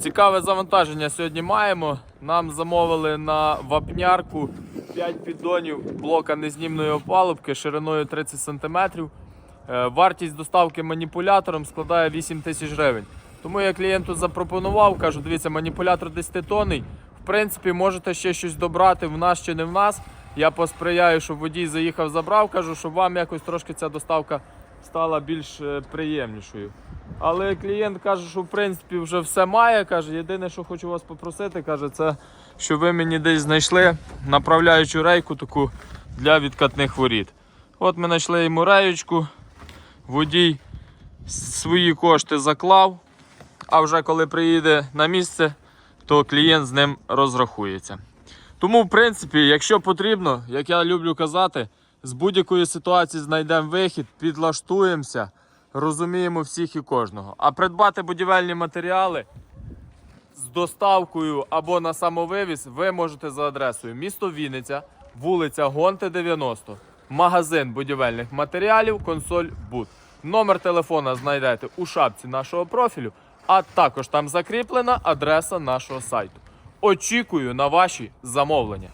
Цікаве завантаження сьогодні маємо. Нам замовили на вапнярку 5 піддонів блока незнімної опалубки шириною 30 см. Вартість доставки маніпулятором складає 8 тисяч гривень. Тому я клієнту запропонував, кажу, дивіться, маніпулятор 10 тонний. В принципі, можете ще щось добрати в нас чи не в нас. Я посприяю, щоб водій заїхав, забрав. Кажу, щоб вам якось трошки ця доставка стала більш е, приємнішою. Але клієнт каже, що в принципі вже все має. Каже, єдине, що хочу вас попросити, каже, це щоб ви мені десь знайшли направляючу рейку таку для відкатних воріт. От ми знайшли йому реєчку, водій свої кошти заклав, а вже коли приїде на місце, то клієнт з ним розрахується. Тому, в принципі, якщо потрібно, як я люблю казати, з будь-якої ситуації знайдемо вихід, підлаштуємося, розуміємо всіх і кожного. А придбати будівельні матеріали з доставкою або на самовивіз ви можете за адресою місто Вінниця, вулиця Гонти 90, магазин будівельних матеріалів, консоль Буд. Номер телефона знайдете у шапці нашого профілю, а також там закріплена адреса нашого сайту. Очікую на ваші замовлення.